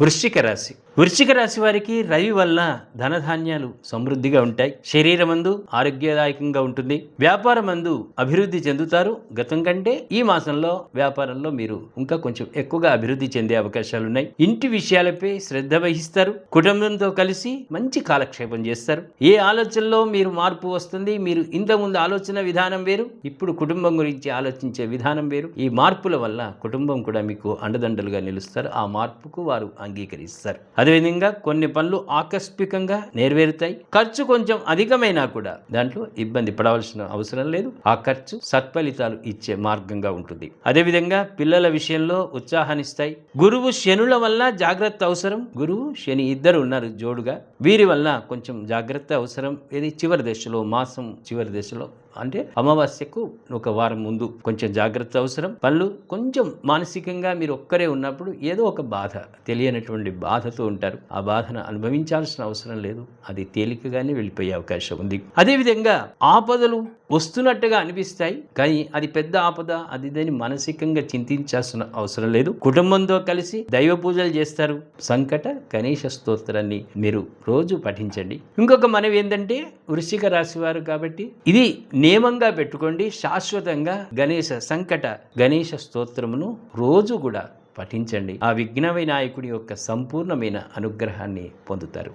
వృశ్చిక రాశి. వృశ్చిక రాశి వారికి రవి వల్ల ధనధాన్యాలు సమృద్ధిగా ఉంటాయి. శరీరమందు ఆరోగ్యదాయకంగా ఉంటుంది. వ్యాపారమందు అభివృద్ధి చెందుతారు. గతం కంటే ఈ మాసంలో వ్యాపారంలో మీరు ఇంకా కొంచెం ఎక్కువగా అభివృద్ధి చెందే అవకాశాలు ఉన్నాయి ఇంటి విషయాలపై శ్రద్ధ వహిస్తారు. కుటుంబంతో కలిసి మంచి కాలక్షేపం చేస్తారు. ఏ ఆలోచనలో మీరు మార్పు వస్తుంది? మీరు ఇంతకుముందు ఆలోచన విధానం వేరు. ఇప్పుడు కుటుంబం గురించి ఆలోచించే విధానం వేరు. ఈ మార్పుల వల్ల కుటుంబం కూడా మీకు అండదండలుగా నిలుస్తారు. ఆ మార్పుకు వారు అంగీకరిస్తారు. అదేవిధంగా కొన్ని పనులు ఆకస్మికంగా నెరవేరుతాయి. ఖర్చు కొంచెం అధికమైనా కూడా దాంట్లో ఇబ్బంది పడవలసిన అవసరం లేదు. ఆ ఖర్చు సత్ఫలితాలు ఇచ్చే మార్గంగా ఉంటుంది. అదేవిధంగా పిల్లల విషయంలో ఉత్సాహాన్నిస్తాయి. గురువు శనుల వల్ల జాగ్రత్త అవసరం. గురువు శని ఇద్దరు ఉన్నారు జోడుగా. వీరి వల్ల కొంచెం జాగ్రత్త అవసరం. ఇది చివరి దశలో మాసం చివరి దశలో అంటే అమావాస్యకు ఒక వారం ముందు కొంచెం జాగ్రత్త అవసరం. పనులు కొంచెం మానసికంగా మీరు ఒక్కరే ఉన్నప్పుడు ఏదో ఒక బాధ తెలియనటువంటి బాధతో ఉంటారు. ఆ బాధను అనుభవించాల్సిన అవసరం లేదు. అది తేలికగానే వెళ్ళిపోయే అవకాశం ఉంది. అదేవిధంగా ఆపదలు వస్తున్నట్టుగా అనిపిస్తాయి కానీ అది పెద్ద ఆపద అది దాన్ని మానసికంగా చింతించాల్సిన అవసరం లేదు. కుటుంబంతో కలిసి దైవ పూజలు చేస్తారు. సంకట గణేష స్తోత్రాన్ని మీరు రోజు పఠించండి. ఇంకొక మనవి ఏంటంటే వృశ్చిక రాశి వారు కాబట్టి ఇది నియమంగా పెట్టుకోండి. శాశ్వతంగా గణేష సంకట గణేష స్తోత్రమును రోజు కూడా పఠించండి. ఆ విఘ్న వినాయకుడి యొక్క సంపూర్ణమైన అనుగ్రహాన్ని పొందుతారు.